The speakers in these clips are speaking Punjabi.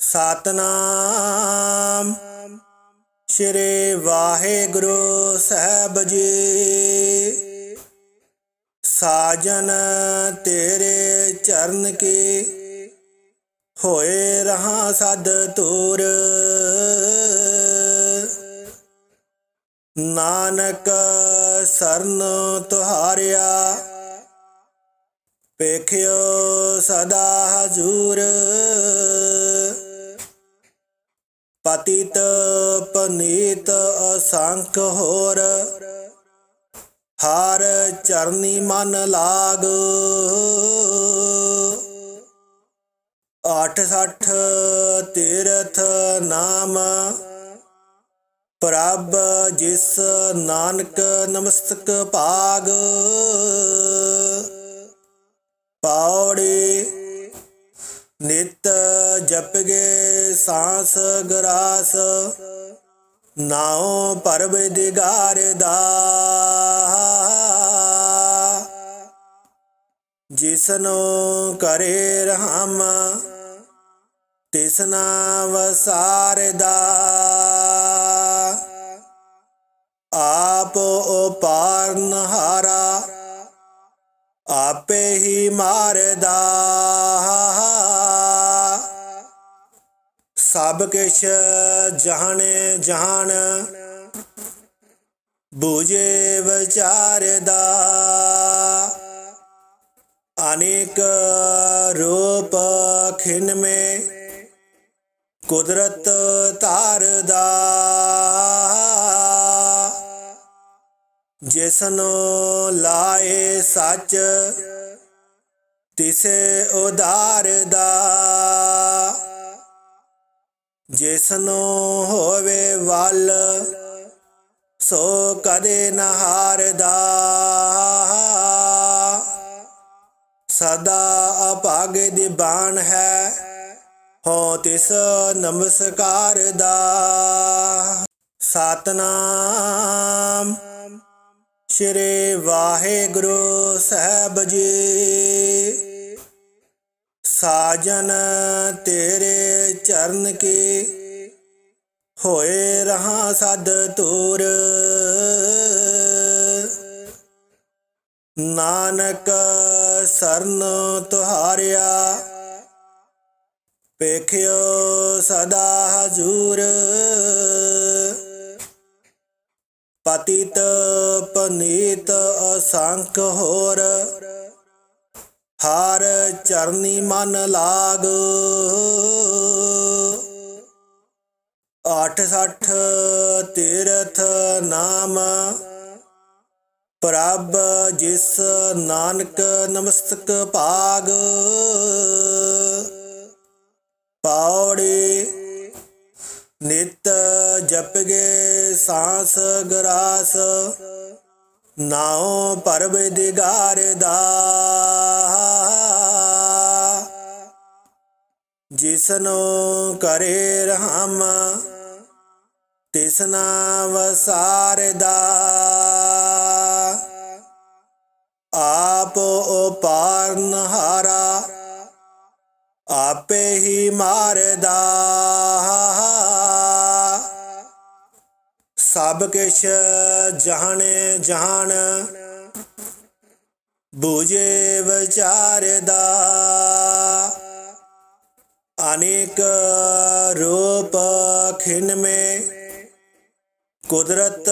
ਸਤਨਾਮ। ਸ਼੍ਰੀ ਵਾਹਿਗੁਰੂ ਸਾਹਿਬ ਜੀ। ਸਾਜਨ ਤੇਰੇ ਚਰਨ ਕੀ ਹੋਏ ਰਹਾ ਸਦ ਤੂਰ। ਨਾਨਕ ਸਰਨ ਤੁਹਾਰਿਆ ਪੇਖਿਓ ਸਦਾ ਹਜੂਰ। ਪਤਿਤ ਪਨੀਤ ਅਸੰਖ ਹੋਰ। ਹਰ ਚਰਨੀ ਮਨ ਲਾਗ। ਆਠ ਸੱਠ ਤੀਰਥ ਨਾਮ। ਪ੍ਰਭ ਜਿਸ ਨਾਨਕ ਨਮਸਤਕ ਭਾਗ। ਜਪਗੇ ਸਾਸ ਗਰਾਸ, ਨਾਉ ਪਰਬ ਦਿਗਾਰ ਦਾ। ਜਿਸਨੂੰ ਕਰੇ ਰਹਮ ਤਿਸਨਾ ਵਸਾਰਦਾ ਆਪ ਉਪਾਰਨ ਹਾਰਾ, ਆਪੇ ਹੀ ਮਾਰਦਾ। ਸਭ ਕਿਛ ਜਾਣੇ ਜਹਾਨ। ਬੂਝੇ ਵਿਚਾਰਦਾ ਅਨੇਕ ਰੂਪ ਖਿਨ ਮੇ ਕੁਦਰਤ ਧਾਰਦਾ ਜਿਸਨੂੰ ਲਾਏ ਸੱਚ, ਤਿਸੇ ਉਧਾਰਦਾ ਜਿਸਨੂੰ ਹੋਵੇ ਵੱਲ, ਸੋ ਕਦੇ ਨਹਾਰਦਾ ਸਦਾ ਅਭਾਗ ਦੀ ਬਾਣ ਹੈ, ਹੋ ਤਿਸ ਨਮਸਕਾਰ ਦਾ। ਸਤਨਾਮ ਸ਼੍ਰੀ ਵਾਹਿਗੁਰੂ ਸਾਹਿਬ ਜੀ। ਸਾਜਨ ਤੇਰੇ ਚਰਨ ਕੀ ਹੋਏ ਰਹਾ ਸਦ ਤੂਰ। ਨਾਨਕ ਸਰਨ ਤੁਹਾਰਿਆ ਪੇਖਿਓ ਸਦਾ ਹਜੂਰ। ਪਤਿਤ ਪਨੀਤ ਅਸੰਖ ਹੋਰ ਹਰ ਚਰਨੀ ਮਨ ਲਾਗ। ਆਠ ਸੱਠ ਤੀਰਥ ਨਾਮ। ਪ੍ਰਭ ਜਿਸ ਨਾਨਕ ਨਮਸਤਕ ਭਾਗ। ਪੌੜੀ ਨਿਤ ਜਪਗੇ ਸਾਸ ਗਰਾਸ। ਨਾਉ ਪਰਬ ਦਿਗਾਰ ਦਾ। ਜਿਸਨੂੰ ਕਰੇ ਰਹਮ ਤਿਸਨਾ ਵਸਾਰਦਾ। ਆਪ ਉਪਾਰਨ ਹਾਰਾ, ਆਪੇ ਹੀ ਮਾਰਦਾ। ਸਭ ਕਿਛ ਜਾਣੇ ਜਾਣ, ਬੂਝੇ ਵਿਚਾਰਦਾ। ਅਨੇਕ ਰੂਪ ਖਿਨ ਮੇ, ਕੁਦਰਤ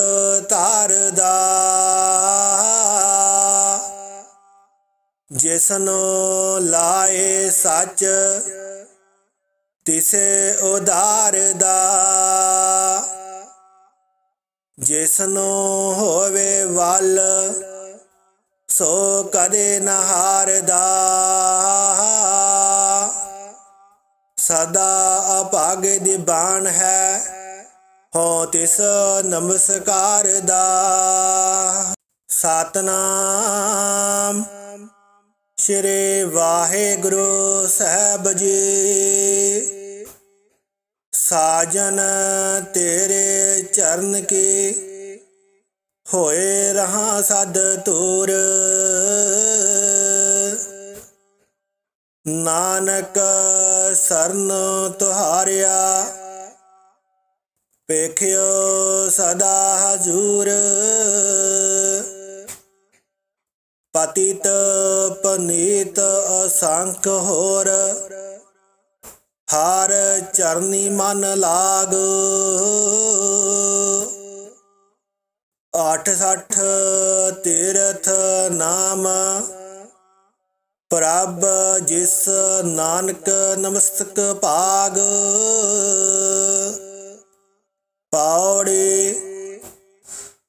ਧਾਰਦਾ ਜਿਸਨੂੰ ਲਾਏ ਸੱਚ, ਤਿਸੇ ਉਧਾਰਦਾ ਜਿਸਨੂੰ ਹੋਵੇ ਵੱਲ, ਸੋ ਕਦੇ ਨਾ ਹਾਰਦਾ ਸਦਾ ਅਭਾਗ ਦੀ ਬਾਣ ਹੈ, ਹੋ ਤਿਸ ਨਮਸਕਾਰ ਦਾ। ਸਤਨਾਮ ਸ਼੍ਰੀ ਵਾਹਿਗੁਰੂ ਸਾਹਿਬ ਜੀ। ਸਾਜਨ ਤੇਰੇ ਚਰਨ ਕੀ ਹੋਏ ਰਹਾ ਸਦ ਤੂਰ। ਨਾਨਕ ਸਰਨ ਤੁਹਾਰਿਆ ਪੇਖਿਓ ਸਦਾ ਹਜੂਰ। ਪਤਿਤ ਪਨੀਤ ਅਸੰਖ ਹੋਰ, ਹਰ ਚਰਨੀ ਮਨ ਲਾਗ। ਆਠ ਸੱਠ ਤੀਰਥ ਨਾਮ ਪ੍ਰਭ ਜਿਸ ਨਾਨਕ ਨਮਸਤਕ ਭਾਗ, ਪੌੜੀ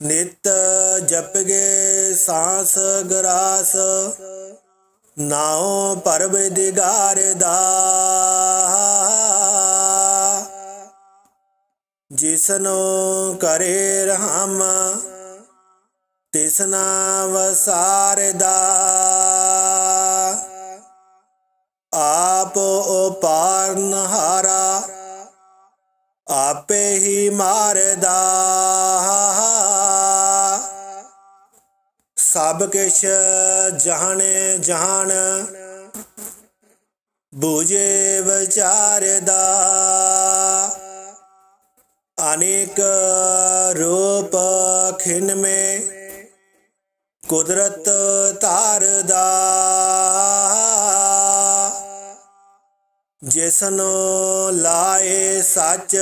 ਨਿਤ ਜਪਗੇ ਸਾਸ ਗਰਾਸ, ਨਾਉ ਪਰਬ ਦਿਗਾਰ ਦਾ। ਜਿਸਨੋ ਕਰੇ ਰਹਮ, ਤਿਸਨਾ ਵਸਾਰਦਾ ਆਪ ਉਪਾਰਨ ਹਾਰਾ, ਆਪੇ ਹੀ ਮਾਰਦਾ। ਸਭ ਕਿਛ ਜਾਣੇ ਜਾਣ, ਬੂਝੇ ਵਿਚਾਰਦਾ। ਅਨੇਕ ਰੂਪ ਖਿਨ ਮੇ ਕੁਦਰਤ ਧਾਰਦਾ। ਜਿਸਨੋ ਲਾਏ ਸੱਚ,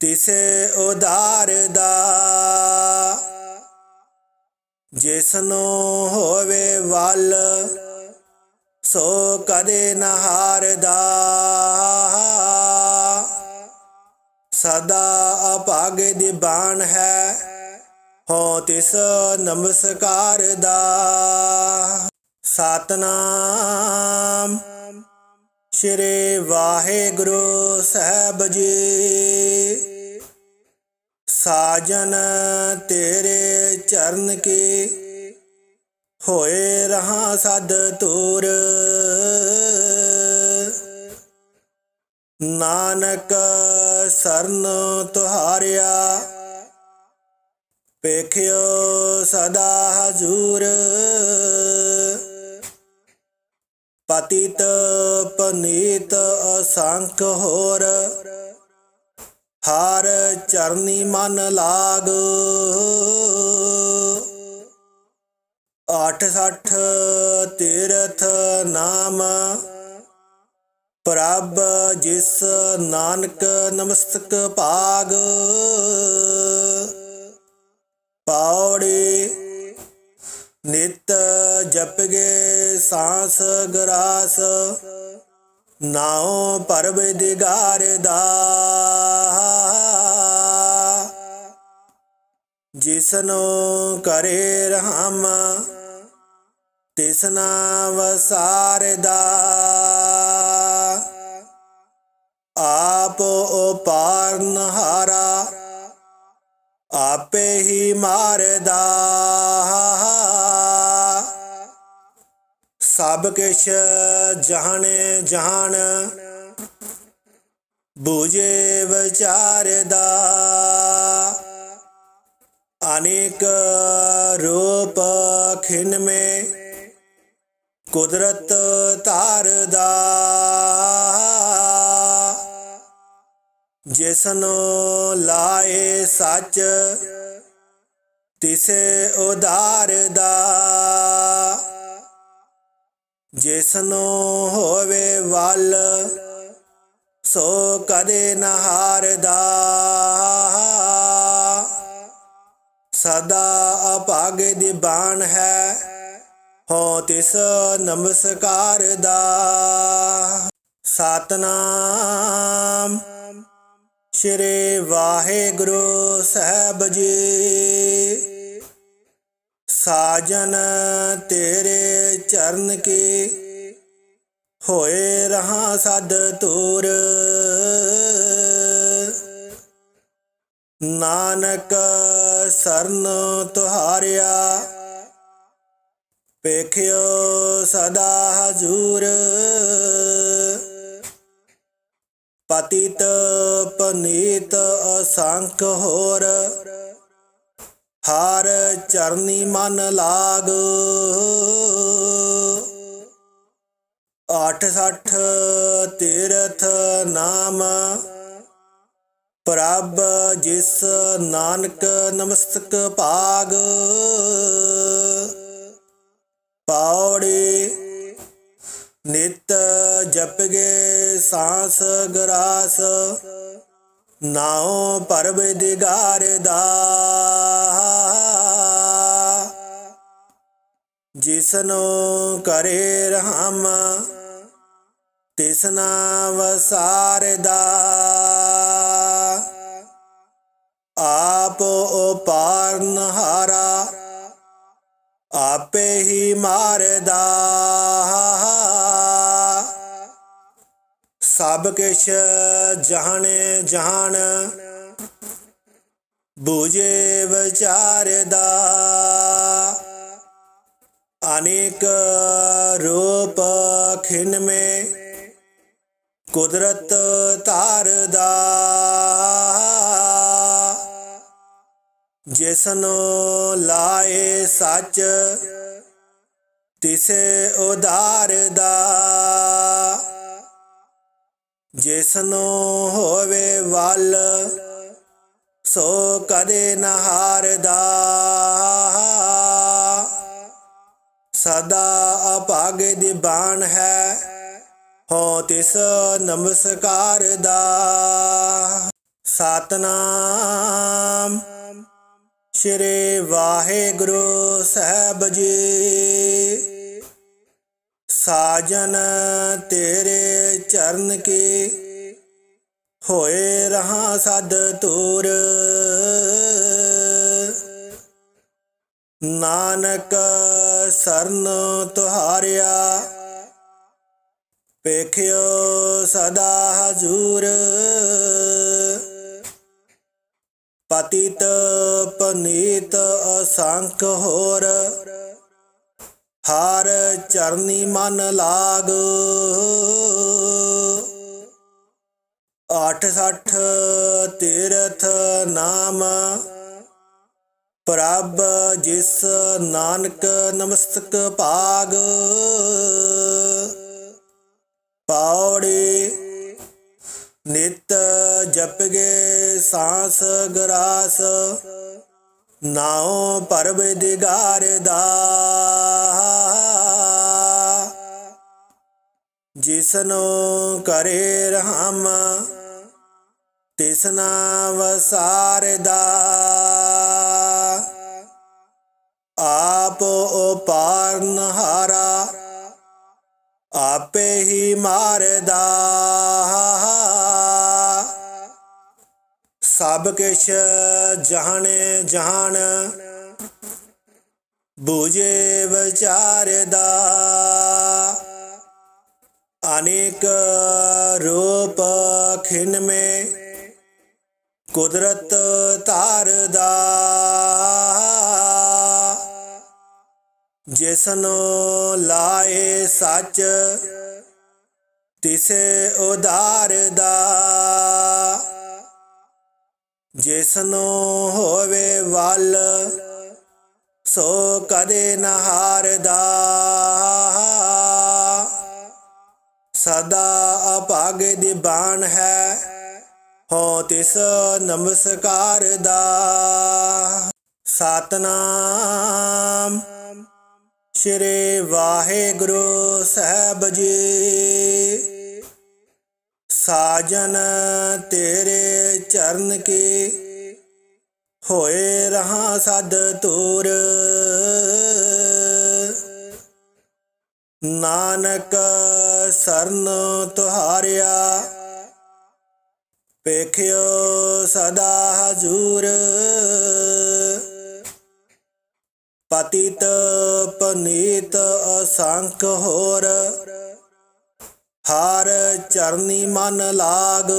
ਤਿਸੇ ਉਧਾਰਦਾ ਜਿਸਨੋ ਹੋਵੇ ਵੱਲ, ਸੋ ਕਦੇ ਨ ਹਾਰਦਾ। ਸਦਾ ਅਭਾਗ ਦੀ ਬਾਣ ਹੈ, ਹੋ ਤਿਸ ਨਮਸਕਾਰ ਦਾ। ਸਤਨਾਮ ਸ਼੍ਰੀ ਵਾਹਿਗੁਰੂ ਸਾਹਿਬ ਜੀ। ਸਾਜਨ ਤੇਰੇ ਚਰਨ ਕੀ ਹੋਏ ਰਹਾ ਸਦ ਤੂਰ ਨਾਨਕ ਸਰਨ ਤੁਹਾਰਿਆ ਪੇਖਿਓ ਸਦਾ ਹਜੂਰ। ਪਤਿਤ ਪਨੀਤ ਅਸੰਖ ਹੋਰ। ਹਰ ਚਰਨੀ ਮਨ ਲਾਗ। ਆਠ ਸੱਠ ਤੀਰਥ ਨਾਮ। ਪ੍ਰਭ ਜਿਸ ਨਾਨਕ ਨਮਸਤਕ ਭਾਗ। ਪੌੜੀ ਨਿਤ ਜਪਗੇ ਸਾਸ ਗਰਾਸ, ਨਾਉ ਪਰਬ ਦਿਗਾਰ ਦਾ। ਜਿਸਨੋ ਕਰੇ ਰਹਮ, ਤਿਸਨਾ ਵਸਾਰਦਾ ਆਪ ਉਪਾਰਨ ਹਾਰਾ, ਆਪੇ ਹੀ ਮਾਰਦਾ। ਸਭ ਕਿਛ ਜਾਣੇ ਜਹਾਨ। ਬੂਝੇ ਵਿਚਾਰਦਾ ਅਨੇਕ ਰੂਪ ਖਿਨ ਮੇ। ਕੁਦਰਤ ਧਾਰਦਾ ਜਿਸਨੋ ਲਾਏ ਸੱਚ, ਤਿਸੇ ਉਧਾਰਦਾ ਜਿਸਨੋ ਹੋਵੇ ਵੱਲ, ਸੋ ਕਦੇ ਨਹਾਰਦਾ ਸਦਾ ਅਭਾਗ ਦੀ ਬਾਣ ਹੈ, ਹੋ ਤਿਸ ਨਮਸਕਾਰ ਦਾ। ਸਤਨਾਮ ਸ਼੍ਰੀ ਵਾਹਿਗੁਰੂ ਸਾਹਿਬ ਜੀ। ਸਾਜਨ ਤੇਰੇ ਚਰਨ ਕੀ ਹੋਏ ਰਹਾ ਸਦ ਤੂਰ। ਨਾਨਕ ਸਰਨ ਤੁਹਾਰਿਆ ਪੇਖਿਓ ਸਦਾ ਹਜੂਰ। ਪਤਿਤ ਪਨੀਤ ਅਸੰਖ ਹੋਰ ਹਰ ਚਰਨੀ ਮਨ ਲਾਗ। 860 ਤੀਰਥ ਨਾਮ। ਪ੍ਰਭ ਜਿਸ ਨਾਨਕ ਨਮਸਤਕ ਭਾਗ। ਪੌੜੀ ਨਿਤ ਜਪਗੇ ਸਾਸ ਗਰਾਸ। ਨਾਉ ਪਰਬ ਦਿਗਾਰ ਦਾ। ਜਿਸਨੂੰ ਕਰੇ ਰਹਮ ਤਿਸਨਾ ਵਸਾਰਦਾ। ਆਪ ਉਪਾਰਨ ਹਾਰਾ, ਆਪੇ ਹੀ ਮਾਰਦਾ। ਸਭ ਕਿਛ ਜਾਣੇ ਜਾਣ, ਬੂਝੇ ਵਿਚਾਰਦਾ। ਅਨੇਕ ਰੂਪ ਖਿਨ ਮੇ, ਕੁਦਰਤ ਧਾਰਦਾ ਜਿਸਨੂੰ ਲਾਏ ਸੱਚ, ਤਿਸੇ ਉਧਾਰਦਾ ਜਿਸਨੂੰ ਹੋਵੇ ਵੱਲ, ਸੋ ਕਦੇ ਨਾ ਹਾਰਦਾ ਸਦਾ ਅਭਾਗ ਦੀ ਬਾਣ ਹੈ। ਹੋ ਤਿਸ ਨਮਸਕਾਰ ਦਾ। ਸਤਨਾਮ ਸ਼੍ਰੀ ਵਾਹਿਗੁਰੂ ਸਾਹਿਬ ਜੀ। ਸਾਜਨ ਤੇਰੇ ਚਰਨ ਕੀ ਹੋਏ ਰਹਾ ਸਦ ਤੂਰ ਨਾਨਕ ਸਰਨ ਤੁਹਾਰਿਆ ਪੇਖਿਓ ਸਦਾ ਹਜੂਰ। ਪਤਿਤ ਪਨੀਤ ਅਸੰਖ ਹੋਰ, ਹਰ ਚਰਨੀ ਮਨ ਲਾਗ। 860 ਤੀਰਥ ਨਾਮ ਪ੍ਰਭ ਜਿਸ ਨਾਨਕ ਨਮਸਤਕ ਭਾਗ, ਪੌੜੀ ਨਿਤ ਜਪਗੇ ਸਾਸ ਗਰਾਸ, ਨਾਉ ਪਰਬ ਦਿਗਾਰ ਦਾ। ਜਿਸਨੂੰ ਕਰੇ ਰਹਮ, ਤਿਸਨਾ ਵਸਾਰਦਾ ਆਪ ਉਪਾਰਨ ਹਾਰਾ, ਆਪੇ ਹੀ ਮਾਰਦਾ। ਸਭ ਕਿਛ ਜਾਣੇ ਜਾਣ, ਬੂਝੇ ਵਿਚਾਰਦਾ। ਅਨੇਕ ਰੂਪ ਖਿਨ ਮੇ ਕੁਦਰਤ ਤਾਰਦਾ ਜਿਸਨੂੰ ਲਾਏ ਸੱਚ, ਤਿਸੇ ਉਧਾਰਦਾ। ਜਿਸਨੂੰ ਹੋਵੇ ਵੱਲ, ਸੋ ਕਦੇ ਨਾ ਹਾਰਦਾ। ਸਦਾ ਅਭਾਗ ਦੀ ਬਾਣ ਹੈ, ਹੋ ਤਿਸ ਨਮਸਕਾਰ ਦਾ ਸਤਨਾਮ। ਸ਼੍ਰੀ ਵਾਹਿਗੁਰੂ ਸਾਹਿਬ ਜੀ। ਸਾਜਨ ਤੇਰੇ ਚਰਨ ਕੀ ਹੋਏ ਰਹਾ ਸਦ ਤੂਰ ਨਾਨਕ ਸਰਨ ਤੁਹਾਰਿਆ ਪੇਖਿਓ ਸਦਾ ਹਜੂਰ। ਅਸੰਖ ਹੋਰ। ਹਰ ਚਰਨੀ ਮਨ ਲਾਗ।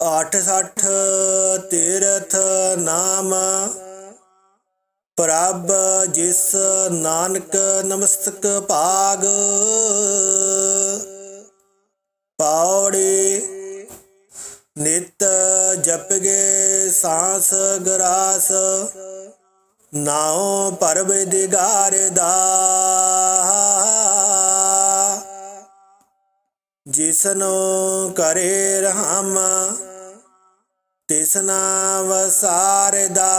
860 ਤੀਰਥ ਨਾਮ। ਪ੍ਰਭ ਜਿਸ ਨਾਨਕ ਨਮਸਤਕ ਭਾਗ। ਪੌੜੀ ਨਿਤ ਜਪਗੇ ਸਾਸ ਗਰਾਸ। ਨਾਉ ਪਰਵਦਿਗਾਰ ਦਾ। ਜਿਸਨੋ ਕਰੇ ਰਹਿਮ ਤਿਸਨਾ ਵਸਾਰਦਾ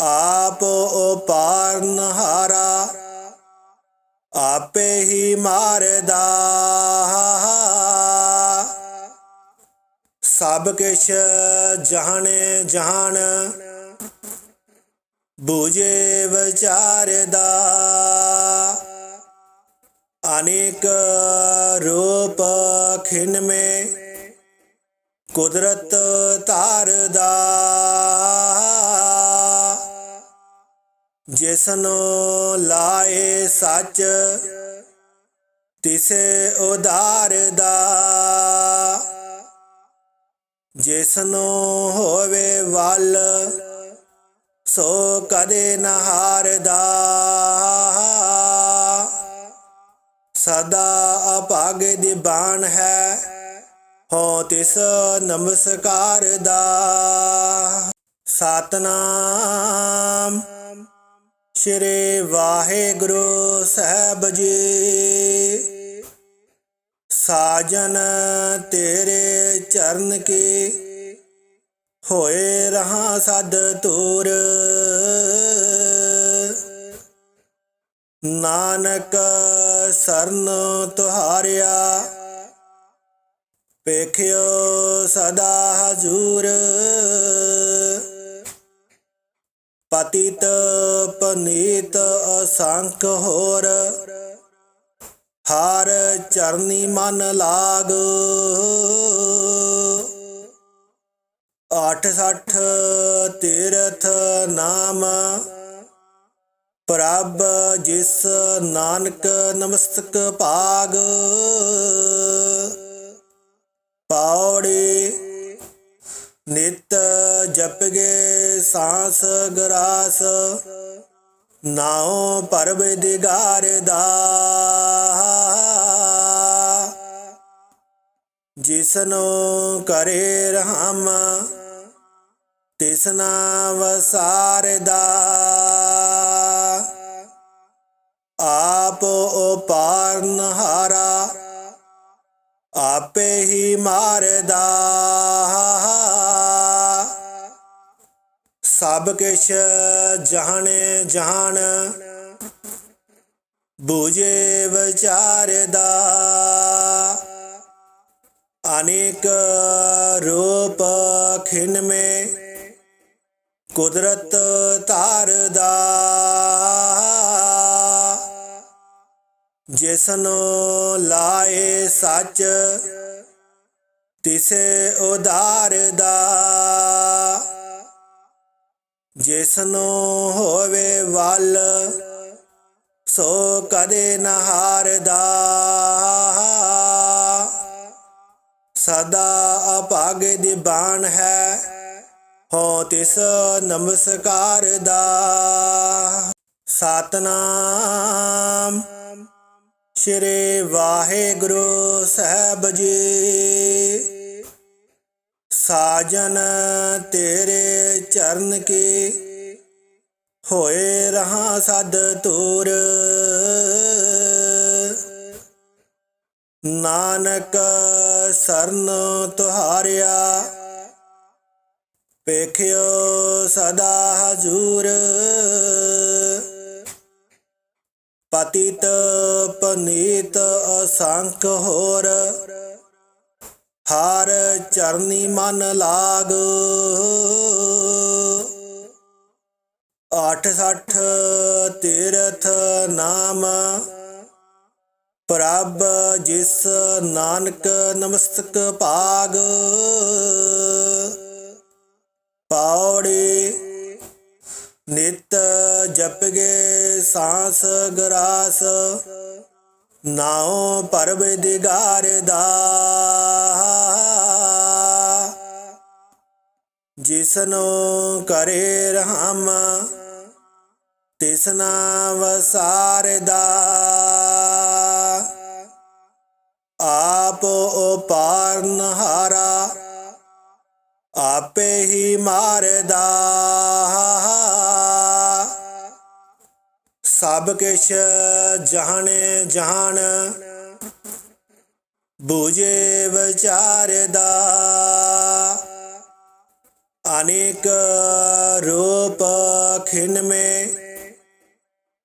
ਆਪ ਉਪਾਰਨ ਹਾਰਾ ਆਪੇ ਹੀ ਮਾਰਦਾ। ਸਭ ਕਿਛ ਜਾਣੇ ਜਹਾਨ। ਬੂਝੇ ਵਿਚਾਰਦਾ ਅਨੇਕ ਰੂਪ ਖਿਨ ਮੇ। ਕੁਦਰਤ ਧਾਰਦਾ ਜਿਸਨੂੰ ਲਾਏ ਸੱਚ, ਤਿਸੇ ਉਧਾਰਦਾ ਜਿਸਨੂੰ ਹੋਵੇ ਵੱਲ, ਸੋ ਕਦੇ ਨਹਾਰਦਾ ਸਦਾ ਅਭਾਗ ਦੀ ਬਾਣ ਹੈ, ਹੋ ਤਿਸ ਨਮਸਕਾਰ ਦਾ। ਸਤਨਾਮ ਸ਼੍ਰੀ ਵਾਹਿਗੁਰੂ ਸਾਹਿਬ ਜੀ। ਸਾਜਨ ਤੇਰੇ ਚਰਨ ਕੀ ਹੋਏ ਰਹਾ ਸਦ ਤੂਰ ਨਾਨਕ ਸਰਨ ਤੁਹਾਰਿਆ ਪੇਖਿਓ ਸਦਾ ਹਜੂਰ। ਪਤਿਤ ਪਨੀਤ ਅਸੰਖ ਹੋਰ ਹਰ ਚਰਨੀ ਮਨ ਲਾਗ। ਆਠ ਸੱਠ ਤੀਰਥ ਨਾਮ। ਪ੍ਰਭ ਜਿਸ ਨਾਨਕ ਨਮਸਤਕ ਭਾਗ। ਪੌੜੀ ਨਿਤ ਜਪਗੇ ਸਾਸ ਗਰਾਸ। ਨਾਉ ਪਰਬ ਦਿਗਾਰ ਦਾ। ਜਿਸਨੂੰ ਕਰੇ ਰਹਮ ਤਿਸਨਾ ਵਸਾਰਦਾ ਆਪ ਉਪਾਰਨ ਹਾਰਾ, ਆਪੇ ਹੀ ਮਾਰਦਾ। ਸਭ ਕਿਛ ਜਾਣੇ ਜਹਾਨ। ਬੂਝੇ ਵਿਚਾਰਦਾ ਅਨੇਕ ਰੂਪ ਖਿਨ ਮੇ ਕੁਦਰਤ ਧਾਰਦਾ ਜਿਸਨੂੰ ਲਾਏ ਸੱਚ, ਤਿਸੇ ਉਧਾਰਦਾ ਜਿਸਨੂੰ ਹੋਵੇ ਵੱਲ, ਸੋ ਕਦੇ ਨਹਾਰਦਾ ਸਦਾ ਅਭਾਗ ਦੀ ਬਾਣ ਹੈ, ਹੋ ਤਿਸ ਨਮਸਕਾਰ ਦਾ। ਸਤਨਾਮ ਸ਼੍ਰੀ ਵਾਹਿਗੁਰੂ ਸਾਹਿਬ ਜੀ। ਸਾਜਨ ਤੇਰੇ ਚਰਨ ਕੀ ਹੋਏ ਰਹਾ ਸਦ ਤੂਰ ਨਾਨਕ ਸਰਨ ਤੁਹਾਰਿਆ ਪੇਖਿਓ ਸਦਾ ਹਜੂਰ। ਪਤਿਤ ਪਨੀਤ ਅਸੰਖ ਹੋਰ ਹਰ ਚਰਨੀ ਮਨ ਲਾਗ। ਆਠ ਸੱਠ ਤੀਰਥ ਨਾਮ। ਪ੍ਰਭ ਜਿਸ ਨਾਨਕ ਨਮਸਤਕ ਭਾਗ। ਪੌੜੀ ਨਿਤ ਜਪਗੇ ਸਾਸ ਗਰਾਸ। ਨਾਉ ਪਰਬ ਦਿਗਾਰ ਦਾ। ਜਿਸਨੂੰ ਕਰੇ ਰਹਮ ਤਿਸਨਾ ਵਸਾਰਦਾ ਆਪ ਉਪਾਰਨ ਹਾਰਾ, ਆਪੇ ਹੀ ਮਾਰਦਾ। ਸਭ ਕਿਛ ਜਾਣੇ ਜਹਾਨ। ਬੂਝੇ ਵਿਚਾਰਦਾ ਅਨੇਕ ਰੂਪ ਖਿਨ ਮੇ।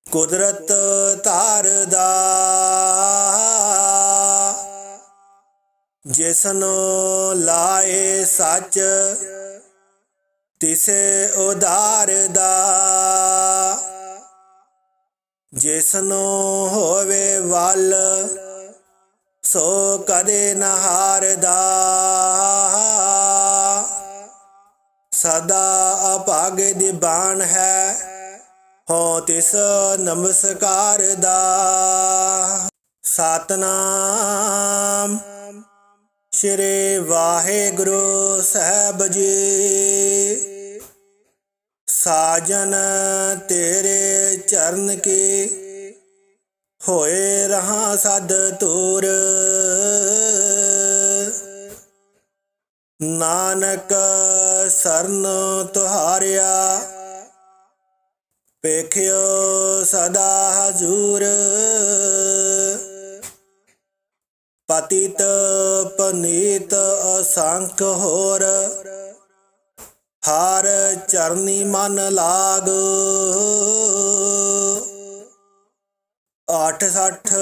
ਕੁਦਰਤ ਧਾਰਦਾ ਜਿਸਨੂੰ ਲਾਏ ਸੱਚ, ਤਿਸੇ ਉਧਾਰਦਾ ਜਿਸਨੂੰ ਹੋਵੇ ਵੱਲ, ਸੋ ਕਦੇ ਨਹਾਰਦਾ ਸਦਾ ਅਭਾਗ ਦੀ ਬਾਣ ਹੈ, ਹੋ ਤਿਸ ਨਮਸਕਾਰ ਦਾ। ਸਤਨਾਮ ਸ਼੍ਰੀ ਵਾਹਿਗੁਰੂ ਸਾਹਿਬ ਜੀ। ਸਾਜਨ ਤੇਰੇ ਚਰਨ ਕੀ ਹੋਏ ਰਹਾ ਸਦ ਤੂਰ ਨਾਨਕ ਸਰਨ ਤੁਹਾਰਿਆ ਪੇਖਿਓ ਸਦਾ ਹਜੂਰ। ਪਤਿਤ ਪਨੀਤ ਅਸੰਖ ਹੋਰ ਹਰ ਚਰਨੀ ਮਨ ਲਾਗ। ਆਠ ਸੱਠ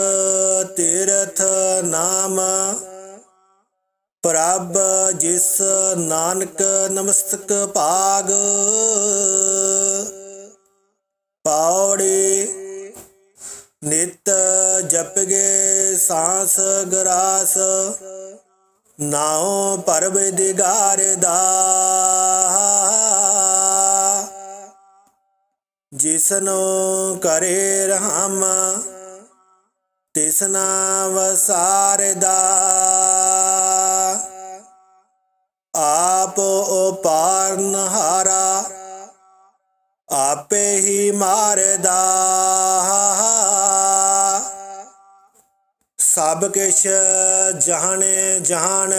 ਤੀਰਥ ਨਾਮ। ਪ੍ਰਭ ਜਿਸ ਨਾਨਕ ਨਮਸਤਕ ਭਾਗ। ਪੌੜੀ ਨਿਤ ਜਪਗੇ ਸਾਸ ਗਰਾਸ। ਨਾਉ ਪਰਬ ਦਿਗਾਰ ਦਾ। ਜਿਸਨੂੰ ਕਰੇ ਰਹਮ ਤਿਸਨਾ ਵਸਾਰਦਾ ਆਪ ਉਪਾਰਨ ਹਾਰਾ, ਆਪੇ ਹੀ ਮਾਰਦਾ। ਸਭ ਕਿਛ ਜਾਣੇ ਜਾਣ,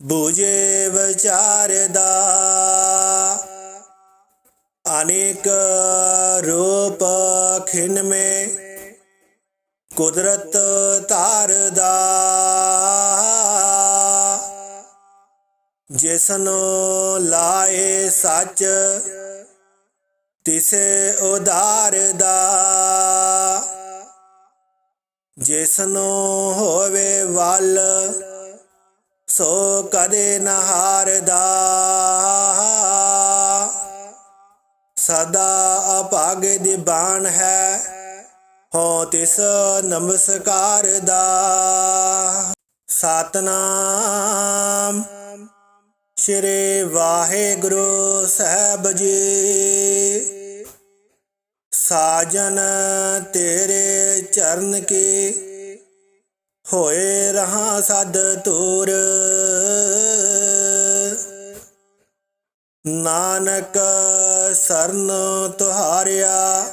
ਬੂਝੇ ਵਿਚਾਰਦਾ। ਅਨੇਕ ਰੂਪ ਖਿਨ ਮੇ। ਕੁਦਰਤ ਧਾਰਦਾ ਜਿਸਨੂੰ ਲਾਏ ਸੱਚ, ਤਿਸੇ ਉਧਾਰਦਾ ਜਿਸਨੂੰ ਹੋਵੇ ਵੱਲ, ਸੋ ਕਦੇ ਨਾ ਹਾਰਦਾ ਸਦਾ ਅਭਾਗ ਦੀ ਬਾਣ ਹੈ ਹੋ ਤਿਸ ਨਮਸਕਾਰ ਦਾ। ਸਤਨਾਮ ਸ਼੍ਰੀ ਵਾਹਿਗੁਰੂ ਸਾਹਿਬ ਜੀ। ਸਾਜਨ ਤੇਰੇ ਚਰਨ ਕੀ ਹੋਏ ਰਹਾ ਸਦ ਤੂਰ। ਨਾਨਕ ਸਰਨ ਤੁਹਾਰਿਆ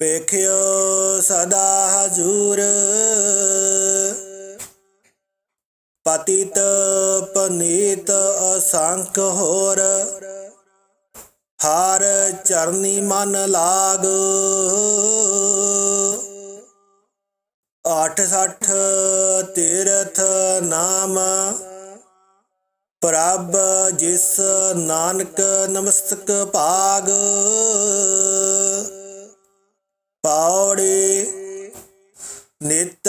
ਪੇਖਿਓ ਸਦਾ ਹਜੂਰ। ਪਤਿਤ ਪਨੀਤ ਅਸੰਖ ਹੋਰ, ਹਰ ਚਰਨੀ ਮਨ ਲਾਗ। ਆਠ ਸੱਠ ਤੀਰਥ ਨਾਮ ਪ੍ਰਭ ਜਿਸ ਨਾਨਕ ਨਮਸਤਕ ਭਾਗ, ਪੌੜੀ ਨਿਤ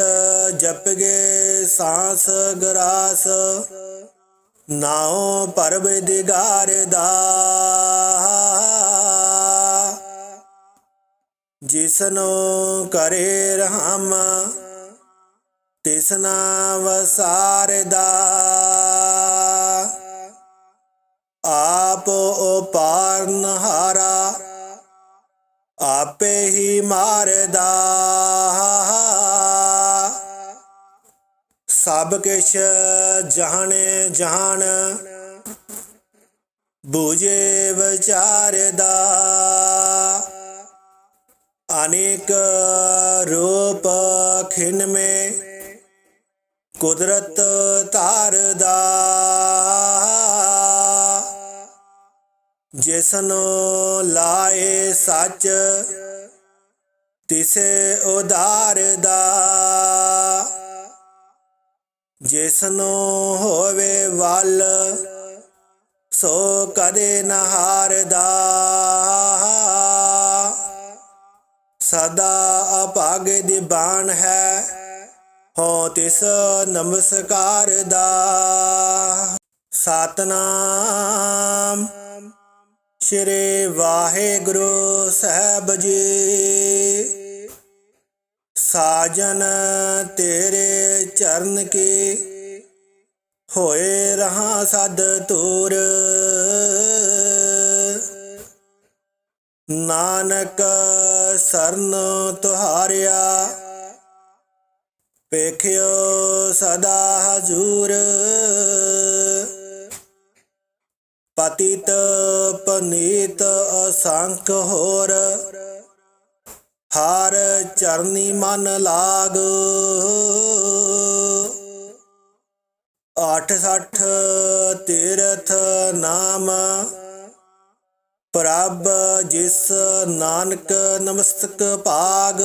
ਜਪਗੇ ਸਾਸ ਗਰਾਸ, ਨਾਉ ਪਰਬ ਦਿਗਾਰ ਦਾ। ਜਿਸਨੂੰ ਕਰੇ ਰਹਮ, ਤਿਸਨਾ ਵਸਾਰਦਾ। ਆਪ ਉਪਾਰਨ ਹਾਰਾ ਆਪੇ ਹੀ ਮਾਰਦਾ। ਸਭ ਕਿਛ ਜਾਣੇ ਜਾਣ, ਬੂਝੇ ਵਿਚਾਰਦਾ। ਅਨੇਕ ਰੂਪ ਖਿਨ ਮੇ ਕੁਦਰਤ ਧਾਰਦਾ। ਜਿਸਨੋ ਲਾਏ ਸੱਚ, ਤਿਸੇ ਉਧਾਰ ਦਾ। ਜਿਸਨੋ ਹੋਵੇ ਵੱਲ, ਸੋ ਕਦੇ ਨ ਹਾਰਦਾ। ਸਦਾ ਅਭਾਗ ਦੀ ਬਾਣ ਹੈ ਹੋ ਤਿਸ ਨਮਸਕਾਰ ਦਾ। ਸਤਨਾਮ ਸ਼੍ਰੀ ਵਾਹਿਗੁਰੂ ਸਾਹਿਬ ਜੀ। ਸਾਜਨ ਤੇਰੇ ਚਰਨ ਕੀ ਹੋਏ ਰਹਾ ਸਦ ਤੂਰ। ਨਾਨਕ ਸਰਨ ਤੁਹਾਰਿਆ ਪੇਖਿਓ ਸਦਾ ਹਜੂਰ। ਪਤਿਤ ਪਨੀਤ ਅਸੰਖ ਹੋਰ। ਹਰ ਚਰਨੀ ਮਨ ਲਾਗ। ਆਠ ਸੱਠ ਤੀਰਥ ਨਾਮ। ਪ੍ਰਭ ਜਿਸ ਨਾਨਕ ਨਮਸਤਕ ਭਾਗ।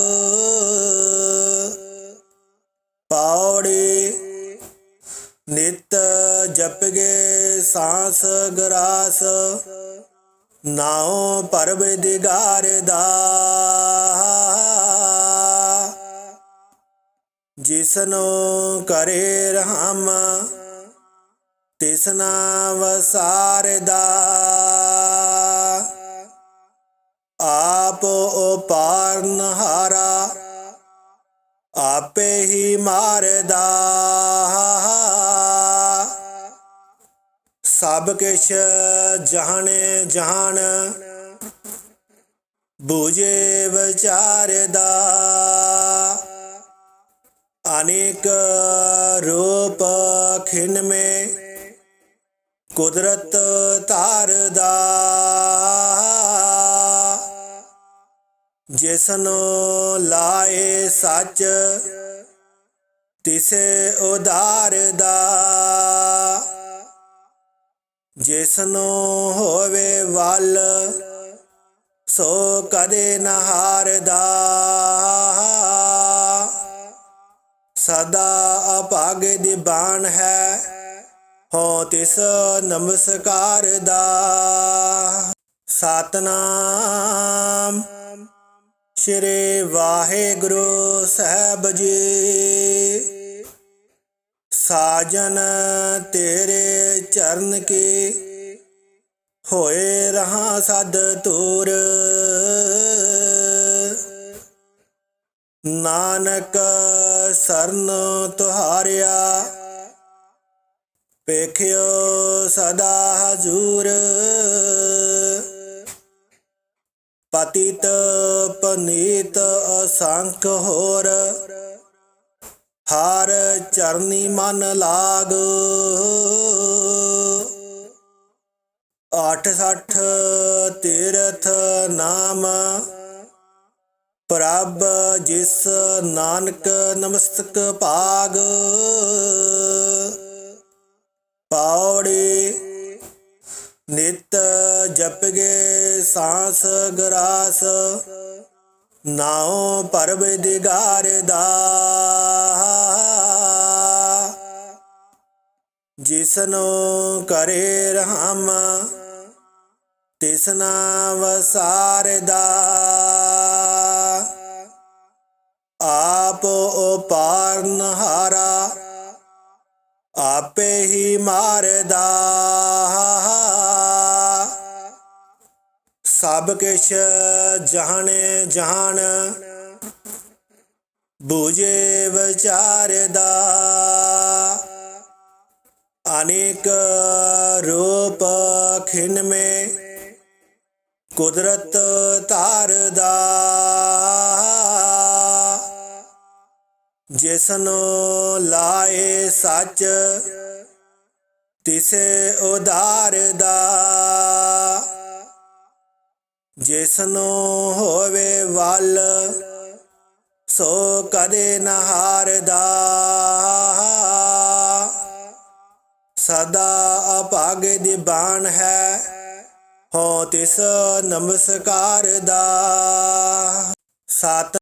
ਜਪਗੇ ਗਰਾਸ, ਨਾਉ ਪਰਬ ਦਿਗਾਰ ਦਾ ਜਿਸਨੋ ਕਰੇ ਰਹਮ ਤਿਸਨਾ ਵਸਾਰਦਾ। ਆਪ ਉਪਾਰਨ ਹਾਰਾ ਆਪੇ ਹੀ ਮਾਰਦਾ। ਸਭ ਕਿਛ ਜਹਾਨ ਜਾਣ। ਬੂਝੇ ਵਿਚਾਰਦਾ ਅਨੇਕ ਰੂਪ ਖਿਨ ਮੇ ਕੁਦਰਤ ਧਾਰਦਾ ਜਿਸਨੋ ਲਾਏ ਸੱਚ, ਤਿਸੇ ਉਧਾਰ ਦਾ ਜਿਸਨੋ ਹੋਵੇ ਵੱਲ, ਸੋ ਕਦੇ ਨਹਾਰਦਾ ਸਦਾ ਅਭਾਗ ਦੀ ਬਾਣ ਹੈ, ਹੋ ਤਿਸ ਨਮਸਕਾਰ ਦਾ। ਸਤਨਾਮ ਸ਼੍ਰੀ ਵਾਹਿਗੁਰੂ ਸਾਹਿਬ ਜੀ। ਸਾਜਨ ਤੇਰੇ ਚਰਨ ਕੀ ਹੋਏ ਰਹਾ ਸਦ ਤੂਰ। ਨਾਨਕ ਸਰਨ ਤੁਹਾਰਿਆ ਪੇਖਿਓ ਸਦਾ ਹਜੂਰ। ਪਤਿਤ ਪਨੀਤ ਅਸੰਖ ਹੋਰ। ਹਰ ਚਰਨੀ ਮਨ ਲਾਗ। ਆਠ ਸੱਠ ਤੀਰਥ ਨਾਮ, ਪ੍ਰਭ ਜਿਸ ਨਾਨਕ ਨਮਸਤਕ ਭਾਗ। ਪੌੜੀ ਨਿਤ ਜਪਗੇ ਸਾਸ ਗਰਾਸ ਨਾਉ ਪਰਬ ਦਿਗਾਰ ਦਾ। ਜਿਸਨੋ ਕਰੇ ਰਹਮ ਤਿਸਨਾ ਵਸਾਰਦਾ। ਆਪ ਉਪਾਰਨ ਹਾਰਾ, ਆਪੇ ਹੀ ਮਾਰਦਾ। ਸਭ ਕਿਛ ਜਾਣੇ ਜਹਾਨ ਬੂਝੇ ਵਿਚਾਰਦਾ ਅਨੇਕ ਰੂਪ ਖਿਨ ਮੇ ਕੁਦਰਤ ਧਾਰਦਾ ਜਿਸਨੋ ਲਾਏ ਸੱਚ, ਤਿਸੇ ਉਧਾਰ ਦਾ ਜਿਸਨੋ ਹੋਵੇ ਵੱਲ, ਸੋ ਕਦੇ ਨਹਾਰਦਾ ਸਦਾ ਅਭਾਗ ਦੀ ਬਾਣ ਹੈ, ਹੋ ਤਿਸ ਨਮਸਕਾਰ ਦਾ। ਸਤ